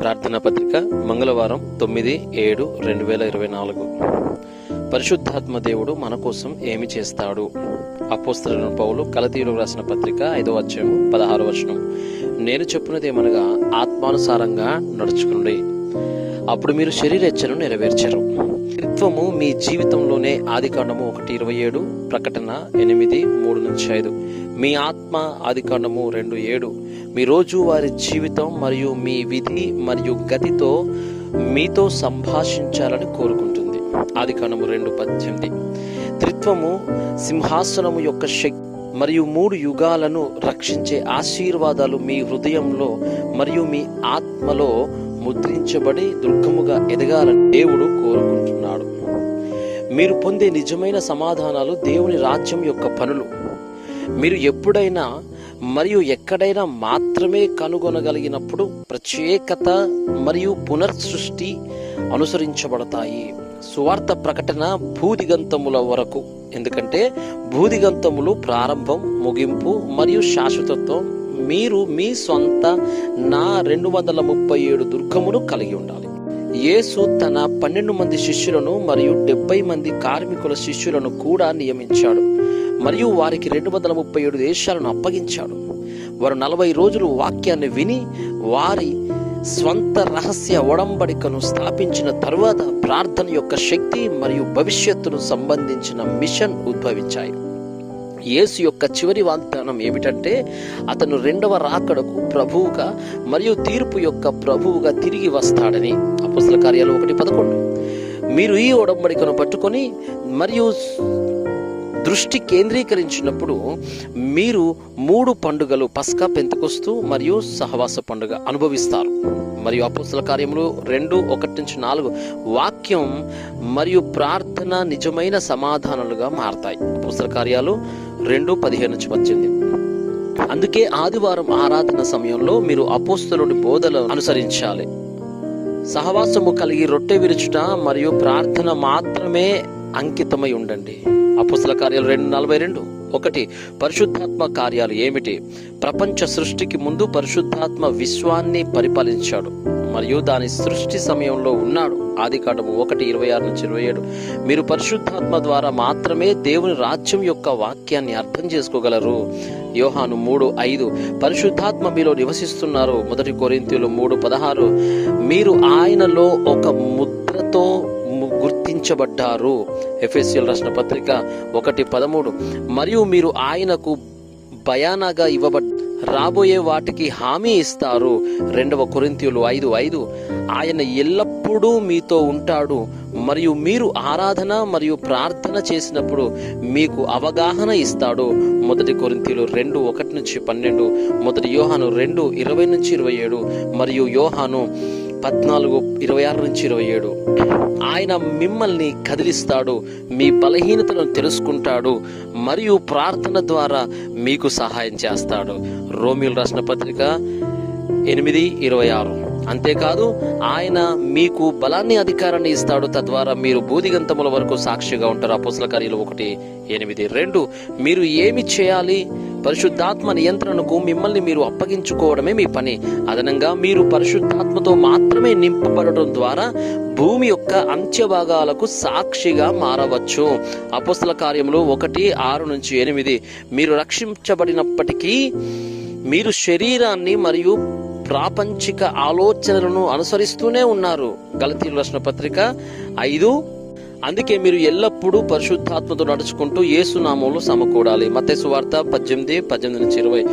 ప్రార్థనా పత్రిక మంగళవారం తొమ్మిది ఏడు రెండు వేల ఇరవై నాలుగు. పరిశుద్ధాత్మ దేవుడు మన కోసం ఏమి చేస్తాడు? అపోస్తలను పౌలు కలతీయులు రాసిన పత్రిక ఐదో అధ్యాయం పదహారు వచనం. నేను చెప్పినదేమనగా ఆత్మానుసారంగా నడుచుకునండి. అప్పుడు మీరు శరీరెచ్చను నెరవేర్చరు. త్రిత్వము మీ జీవితంలోనే ఆదికాండము ఒకటి ఇరవై ఏడు ప్రకటన ఎనిమిది మూడు నుంచి ఐదు. మీ ఆత్మ ఆదికాండము రెండు ఏడు. మీ రోజువారి జీవితం మరియు మీ విధి మరియు గతితో మీతో సంభాషించాలని కోరుకుంటుంది. ఆదికాండము రెండు పద్దెనిమిది. త్రిత్వము సింహాసనము యొక్క శక్తి మరియు మూడు యుగాలను రక్షించే ఆశీర్వాదాలు మీ హృదయంలో మరియు మీ ఆత్మలో ముద్రించబడి దుర్గముగా ఎదగాలని దేవుడు కోరుకుంటున్నాడు. మీరు పొందే నిజమైన సమాధానాలు దేవుని రాజ్యం యొక్క పనులు. మీరు ఎప్పుడైనా మరియు ఎక్కడైనా మాత్రమే కనుగొనగలిగినప్పుడు ప్రత్యేకత మరియు పునర్సృష్టి అనుసరించబడతాయి. సువార్త ప్రకటన భూదిగంతముల వరకు. ఎందుకంటే భూదిగంతములు ప్రారంభం ముగింపు మరియు శాశ్వతత్వం మీరు మీ సొంత నా రెండు వందల ముప్పై ఏడు దుర్గమును కలిగి ఉండాలి. యేసు తన పన్నెండు మంది శిష్యులను మరియు డెబ్బై మంది కార్మికుల శిష్యులను కూడా నియమించాడు. మరియు వారికి రెండు వందల ముప్పై ఏడు దేశాలను అప్పగించాడు. వారు నలభై రోజులు వాక్యాన్ని విని వారి స్వంత రహస్య ఒడంబడికను స్థాపించిన తరువాత ప్రార్థన యొక్క శక్తి మరియు భవిష్యత్తును సంబంధించిన మిషన్ ఉద్భవించాయి. యేసు యొక్క చివరి వాగ్దానం ఏమిటంటే అతను రెండవ రాకడకు ప్రభువుగా మరియు తీర్పు యొక్క ప్రభువుగా తిరిగి వస్తాడని. అపుస్తల కార్యాలు ఒకటి పదకొండు. మీరు ఈ ఒడంబడికను పట్టుకొని మరియు దృష్టి కేంద్రీకరించినప్పుడు మీరు మూడు పండుగలు పస్కా పెంతకొస్తూ మరియు సహవాస పండుగ అనుభవిస్తారు. మరియు అపుస్తల కార్యములు రెండు ఒకటి నుంచి నాలుగు వాక్యం మరియు ప్రార్థన నిజమైన సమాధానాలుగా మారతాయి. అపుస్తల కార్యాలు రెండు పదిహేను నుంచి పద్దెనిమిది. అందుకే ఆదివారం ఆరాధన సమయంలో మీరు అపోస్తలుడి బోధలు అనుసరించాలి. సహవాసము కలిగి రొట్టె విరుచుట మరియు ప్రార్థన మాత్రమే అంకితమై ఉండండి. అపోస్తల కార్యాలు రెండు నలభై రెండు. ఒకటి పరిశుద్ధాత్మ కార్యాలు ఏమిటి? ప్రపంచ సృష్టికి ముందు పరిశుద్ధాత్మ విశ్వాన్ని పరిపాలించాడు. మరియు దాని సృష్టి సమయంలో ఉన్నాడు. ఆది కాటము ఒకటి ఇరవై ఆరు నుంచి ఇరవై ఏడు. మీరు పరిశుద్ధాత్మ ద్వారా మాత్రమే దేవుని రాజ్యం యొక్క వాక్యాన్ని అర్థం చేసుకోగలరు. యోహాను మూడు ఐదు. పరిశుద్ధాత్మ మీలో నివసిస్తున్నారు. మొదటి కొరింతీయులు మూడు పదహారు. మీరు ఆయనలో ఒక ముద్రతో గుర్తించబడ్డారు. ఎఫ్ఎస్ఎల్ రాసిన పత్రిక ఒకటి పదమూడు. మరియు మీరు ఆయనకు భయానగా ఇవ్వబడ్ రాబోయే వాటికి హామీ ఇస్తారు. రెండవ కొరింతీయులు ఐదు ఐదు. ఆయన ఎల్లప్పుడూ మీతో ఉంటాడు. మరియు మీరు ఆరాధన మరియు ప్రార్థన చేసినప్పుడు మీకు అవగాహన ఇస్తాడు. మొదటి కొరింతీయులు రెండు ఒకటి నుంచి పన్నెండు. మొదటి యోహాను రెండు ఇరవై నుంచి ఇరవై ఏడు. మరియు యోహాను పద్నాలుగు ఇరవై ఆరు నుంచి ఇరవై ఏడు. ఆయన మిమ్మల్ని కదిలిస్తాడు మీ బలహీనతలను తెలుసుకుంటాడు మరియు ప్రార్థన ద్వారా మీకు సహాయం చేస్తాడు. రోమిల్ రాసిన పత్రిక ఎనిమిది ఇరవై ఆరు. అంతేకాదు ఆయన మీకు బలాన్ని అధికారాన్ని ఇస్తాడు. తద్వారా మీరు బూదిగంతముల వరకు సాక్షిగా ఉంటారు. అపోసల కార్యాలు ఒకటి ఎనిమిది రెండు. మీరు ఏమి చేయాలి? పరిశుద్ధాత్మ నియంత్రణకు మిమ్మల్ని మీరు అప్పగించుకోవడమే మీ పని. అదనంగా మీరు పరిశుద్ధాత్మతో మాత్రమే నింపబడటం ద్వారా భూమి యొక్క అంత్యభాగాలకు సాక్షిగా మారవచ్చు. అపోస్తల కార్యములు ఒకటి ఆరు నుంచి ఎనిమిది. మీరు రక్షించబడినప్పటికీ మీరు శరీరాన్ని మరియు ప్రాపంచిక ఆలోచనలను అనుసరిస్తూనే ఉన్నారు. గలతీలు రాసిన పత్రిక ఐదు. అందుకే మీరు ఎల్లప్పుడూ పరిశుద్ధాత్మతో నడుచుకుంటూ యేసునామంలో సమకూడాలి. మతేసు వార్త పద్దెనిమిది పద్దెనిమిది నుంచి ఇరవై.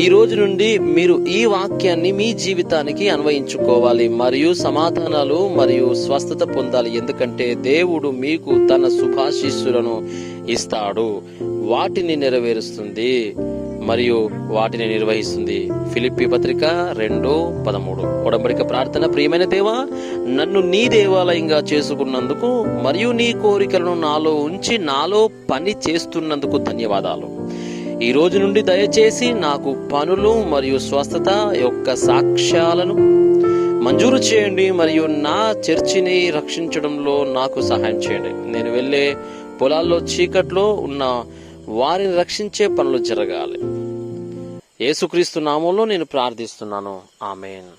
ఈ రోజు నుండి మీరు ఈ వాక్యాన్ని మీ జీవితానికి అన్వయించుకోవాలి. మరియు సమాధానాలు మరియు స్వస్థత పొందాలి. ఎందుకంటే దేవుడు మీకు తన శుభాశీస్సులను ఇస్తాడు. వాటిని నెరవేరుస్తుంది. మరియు వాటిని నిర్వహిస్తుంది. ఫిలిప్పి పత్రిక రెండు పదమూడు. ఉడంబడిక ప్రార్థన ప్రియమైన దేవా నన్ను నీ దేవాలయంగా చేసుకున్నందుకు మరియు నీ కోరికలను నాలో ఉంచి నాలో పని చేస్తున్నందుకు ధన్యవాదాలు. ఈ రోజు నుండి దయచేసి నాకు పనులు మరియు స్వస్థత యొక్క సాక్ష్యాలను మంజూరు చేయండి మరియు నా చర్చిని రక్షించడంలో నాకు సహాయం చేయండి. నేను వెళ్ళే పొలాల్లో చీకట్లో ఉన్న వారిని రక్షించే పనులు జరగాలి. యేసుక్రీస్తు నామంలో నేను ప్రార్థిస్తున్నాను. ఆమెన్.